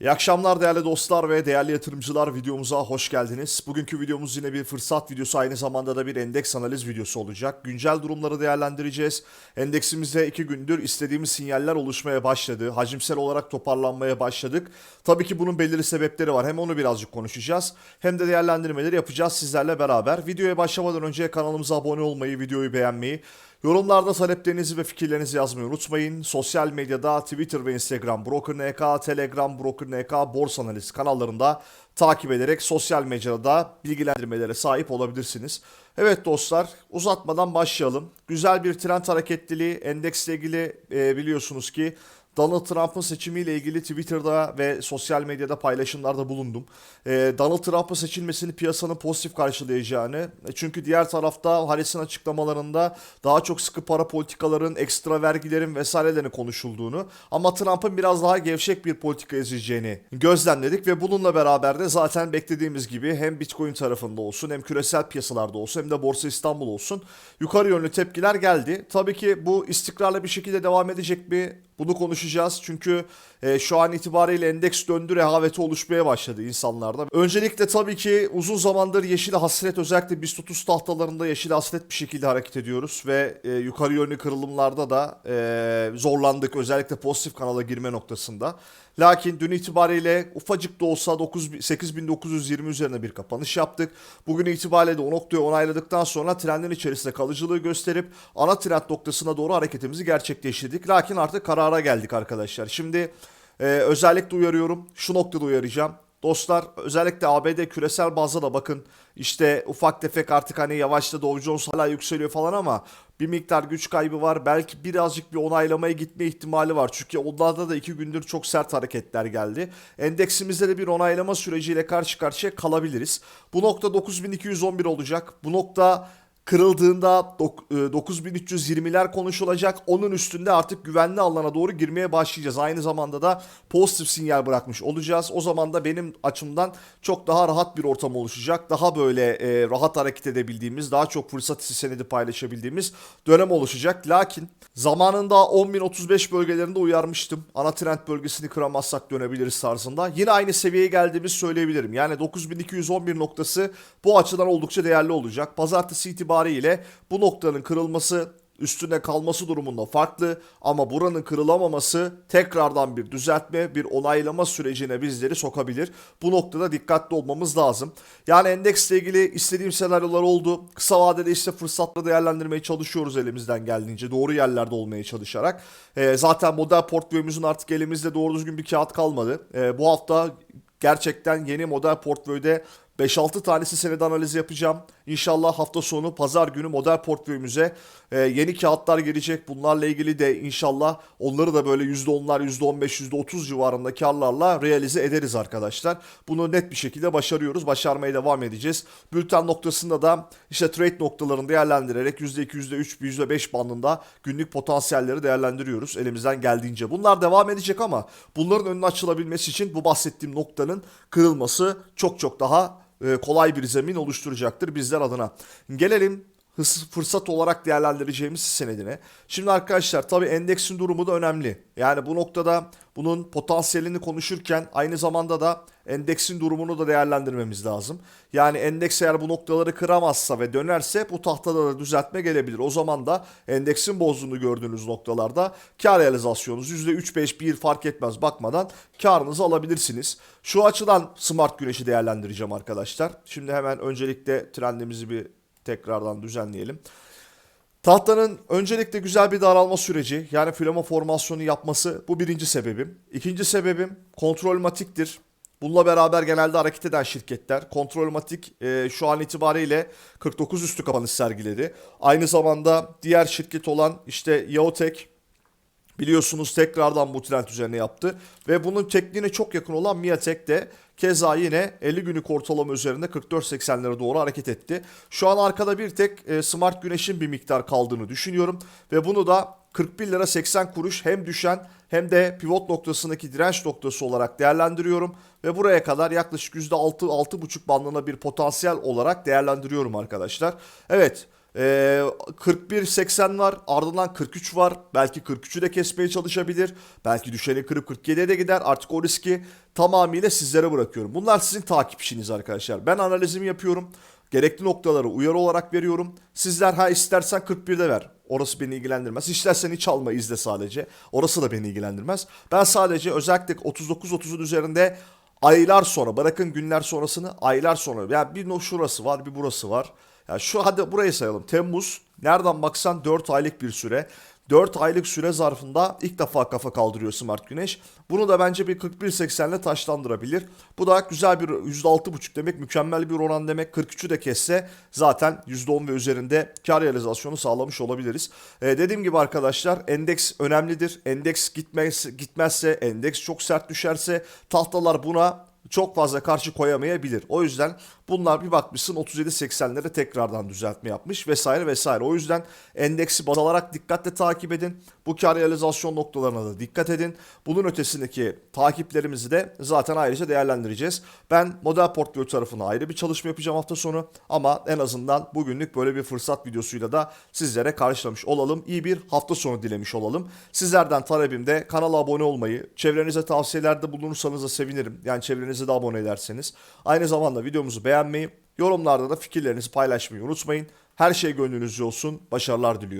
İyi akşamlar değerli dostlar ve değerli yatırımcılar videomuza hoş geldiniz. Bugünkü videomuz yine bir fırsat videosu aynı zamanda da bir endeks analiz videosu olacak. Güncel durumları değerlendireceğiz. Endeksimizde iki gündür istediğimiz sinyaller oluşmaya başladı. Hacimsel olarak toparlanmaya başladık. Tabii ki bunun belirli sebepleri var. Hem onu birazcık konuşacağız hem de değerlendirmeleri yapacağız sizlerle beraber. Videoya başlamadan önce kanalımıza abone olmayı, videoyu beğenmeyi, Yorumlarda taleplerinizi ve fikirlerinizi yazmayı unutmayın. Sosyal medyada Twitter ve Instagram BrokerNK, Telegram BrokerNK, Borsa Analiz kanallarında takip ederek sosyal medyada bilgilendirmelere sahip olabilirsiniz. Evet dostlar uzatmadan başlayalım. Güzel bir trend hareketliliği endeksle ilgili e, biliyorsunuz ki Donald Trump'ın seçimiyle ilgili Twitter'da ve sosyal medyada paylaşımlarda bulundum. Ee, Donald Trump'ın seçilmesini piyasanın pozitif karşılayacağını, e, çünkü diğer tarafta Harris'in açıklamalarında daha çok sıkı para politikaların, ekstra vergilerin vesairelerini konuşulduğunu ama Trump'ın biraz daha gevşek bir politika izleyeceğini gözlemledik ve bununla beraber de zaten beklediğimiz gibi hem Bitcoin tarafında olsun hem küresel piyasalarda olsun hem de Borsa İstanbul olsun yukarı yönlü tepkiler geldi. Tabii ki bu istikrarlı bir şekilde devam edecek mi? Bunu konuşacağız çünkü e, şu an itibariyle endeks döndü rehaveti oluşmaya başladı insanlarda. Öncelikle tabii ki uzun zamandır yeşil hasret özellikle BIST 30 tahtalarında yeşil hasret bir şekilde hareket ediyoruz ve e, yukarı yönlü kırılımlarda da e, zorlandık özellikle pozitif kanala girme noktasında. Lakin dün itibariyle ufacık da olsa 9, 8920 üzerine bir kapanış yaptık. Bugün itibariyle de o noktayı onayladıktan sonra trendin içerisinde kalıcılığı gösterip ana trend noktasına doğru hareketimizi gerçekleştirdik. Lakin artık karara geldik arkadaşlar. Şimdi e, özellikle uyarıyorum. Şu noktada uyaracağım. Dostlar özellikle ABD küresel bazda da bakın işte ufak tefek artık hani yavaşta Dow Jones hala yükseliyor falan ama bir miktar güç kaybı var. Belki birazcık bir onaylamaya gitme ihtimali var. Çünkü onlarda da iki gündür çok sert hareketler geldi. Endeksimizde de bir onaylama süreciyle karşı karşıya kalabiliriz. Bu nokta 9211 olacak. Bu nokta kırıldığında dok- e, 9320'ler konuşulacak. Onun üstünde artık güvenli alana doğru girmeye başlayacağız. Aynı zamanda da pozitif sinyal bırakmış olacağız. O zaman da benim açımdan çok daha rahat bir ortam oluşacak. Daha böyle e, rahat hareket edebildiğimiz, daha çok fırsat senedi paylaşabildiğimiz dönem oluşacak. Lakin zamanında 10.035 bölgelerinde uyarmıştım. Ana trend bölgesini kıramazsak dönebiliriz tarzında. Yine aynı seviyeye geldiğimizi söyleyebilirim. Yani 9211 noktası bu açıdan oldukça değerli olacak. Pazartesi itibariyle bu noktanın kırılması üstüne kalması durumunda farklı ama buranın kırılamaması tekrardan bir düzeltme, bir onaylama sürecine bizleri sokabilir. Bu noktada dikkatli olmamız lazım. Yani endeksle ilgili istediğim senaryolar oldu. Kısa vadede işte fırsatları değerlendirmeye çalışıyoruz elimizden geldiğince. Doğru yerlerde olmaya çalışarak. Ee, zaten model portföyümüzün artık elimizde doğru düzgün bir kağıt kalmadı. Ee, bu hafta gerçekten yeni model portföyde 5-6 tanesi senedi analizi yapacağım. İnşallah hafta sonu pazar günü model portföyümüze e, yeni kağıtlar gelecek. Bunlarla ilgili de inşallah onları da böyle %10'lar, %15, %30 civarında karlarla realize ederiz arkadaşlar. Bunu net bir şekilde başarıyoruz. Başarmaya devam edeceğiz. Bülten noktasında da işte trade noktalarını değerlendirerek %2, %3, %5 bandında günlük potansiyelleri değerlendiriyoruz elimizden geldiğince. Bunlar devam edecek ama bunların önünü açılabilmesi için bu bahsettiğim noktanın kırılması çok çok daha kolay bir zemin oluşturacaktır bizler adına. Gelelim hız fırsat olarak değerlendireceğimiz senedine. Şimdi arkadaşlar tabii endeksin durumu da önemli. Yani bu noktada bunun potansiyelini konuşurken aynı zamanda da endeksin durumunu da değerlendirmemiz lazım. Yani endeks eğer bu noktaları kıramazsa ve dönerse bu tahtada da düzeltme gelebilir. O zaman da endeksin bozduğunu gördüğünüz noktalarda kar realizasyonunuz %3-5 1 fark etmez bakmadan karınızı alabilirsiniz. Şu açıdan Smart Güneş'i değerlendireceğim arkadaşlar. Şimdi hemen öncelikle trendimizi bir tekrardan düzenleyelim. Tahtanın öncelikle güzel bir daralma süreci yani flama formasyonu yapması bu birinci sebebim. İkinci sebebim kontrolmatiktir. Bununla beraber genelde hareket eden şirketler kontrolmatik e, şu an itibariyle 49 üstü kapanış sergiledi. Aynı zamanda diğer şirket olan işte Yaotek biliyorsunuz tekrardan bu trend üzerine yaptı. Ve bunun tekniğine çok yakın olan Miatek de keza yine 50 günlük ortalama üzerinde 44.80'lere doğru hareket etti. Şu an arkada bir tek e, Smart Güneş'in bir miktar kaldığını düşünüyorum. Ve bunu da 41 lira 80 kuruş hem düşen hem de pivot noktasındaki direnç noktası olarak değerlendiriyorum. Ve buraya kadar yaklaşık %6-6,5 bandına bir potansiyel olarak değerlendiriyorum arkadaşlar. Evet Ee, 41.80 var. Ardından 43 var. Belki 43'ü de kesmeye çalışabilir. Belki düşeni kırıp 47'ye de gider. Artık o riski tamamıyla sizlere bırakıyorum. Bunlar sizin takip işiniz arkadaşlar. Ben analizimi yapıyorum. Gerekli noktaları uyarı olarak veriyorum. Sizler ha istersen 41'de ver. Orası beni ilgilendirmez. İstersen hiç alma izle sadece. Orası da beni ilgilendirmez. Ben sadece özellikle 39-30'un üzerinde aylar sonra bırakın günler sonrasını aylar sonra. Yani bir şurası var bir burası var ya şu hadi burayı sayalım. Temmuz nereden baksan 4 aylık bir süre. 4 aylık süre zarfında ilk defa kafa kaldırıyor Smart Güneş. Bunu da bence bir 41.80 ile taşlandırabilir. Bu da güzel bir %6.5 demek mükemmel bir oran demek. 43'ü de kesse zaten %10 ve üzerinde kar realizasyonu sağlamış olabiliriz. Ee, dediğim gibi arkadaşlar endeks önemlidir. Endeks gitmez, gitmezse endeks çok sert düşerse tahtalar buna çok fazla karşı koyamayabilir. O yüzden bunlar bir bakmışsın 37.80'lere tekrardan düzeltme yapmış vesaire vesaire. O yüzden endeksi baz alarak dikkatle takip edin. Bu kar realizasyon noktalarına da dikkat edin. Bunun ötesindeki takiplerimizi de zaten ayrıca değerlendireceğiz. Ben model portföy tarafına ayrı bir çalışma yapacağım hafta sonu ama en azından bugünlük böyle bir fırsat videosuyla da sizlere karşılamış olalım. İyi bir hafta sonu dilemiş olalım. Sizlerden talebim de kanala abone olmayı, çevrenize tavsiyelerde bulunursanız da sevinirim. Yani çevrenize de abone ederseniz. Aynı zamanda videomuzu beğenmeyi, yorumlarda da fikirlerinizi paylaşmayı unutmayın. Her şey gönlünüzce olsun. Başarılar diliyorum.